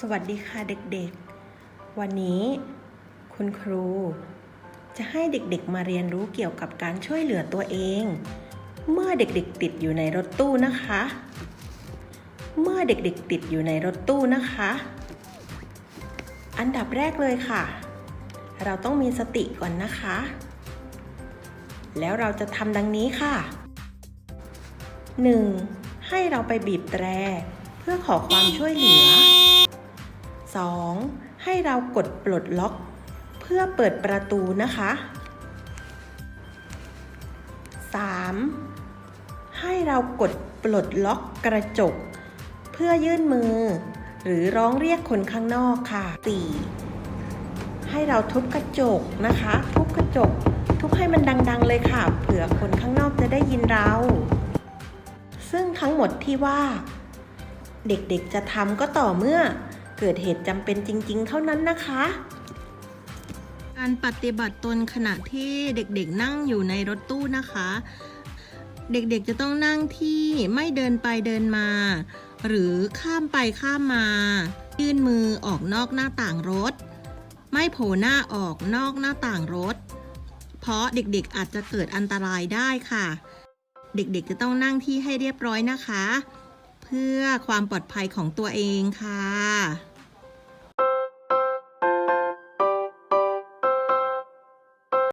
สวัสดีค่ะเด็กๆ วันนี้คุณครู จะให้เด็กๆมาเรียนรู้เกี่ยวกับการช่วยเหลือตัวเอง เมื่อเด็กๆติดอยู่ในรถตู้นะคะ เมื่อเด็กๆติดอยู่ในรถตู้นะคะ อันดับแรกเลยค่ะ เราต้องมีสติก่อนนะคะ แล้วเราจะทำดังนี้ค่ะ 1. ให้เราไปบีบแตรเพื่อขอความช่วยเหลือ 2. ให้เรากดปลดล็อก เพื่อเปิดประตูนะคะ 3. ให้เรากดปลดล็อกกระจก เพื่อยื่นมือ หรือร้องเรียกคนข้างนอกค่ะ 4. ให้เราทุบกระจกนะคะ ทุบกระจก ทุบให้มันดังๆเลยค่ะ เผื่อคนข้างนอกจะได้ยินเรา ซึ่งทั้งหมดที่ว่าเด็กๆจะทำก็ต่อเมื่อ เกิดเหตุจำเป็นจริง ๆ เท่านั้นนะคะ การปฏิบัติตนขณะที่เด็กๆนั่งอยู่ในรถตู้นะคะ เด็กๆจะต้องนั่งที่ไม่เดินไปเดินมา หรือข้ามไปข้ามมา ยื่นมือออกนอกหน้าต่างรถ ไม่โผล่หน้าออกนอกหน้าต่างรถ เพราะเด็กๆอาจจะเกิดอันตรายได้ค่ะ เด็กๆจะต้องนั่งที่ให้เรียบร้อยนะคะ เพื่อความปลอดภัยของตัวเองค่ะ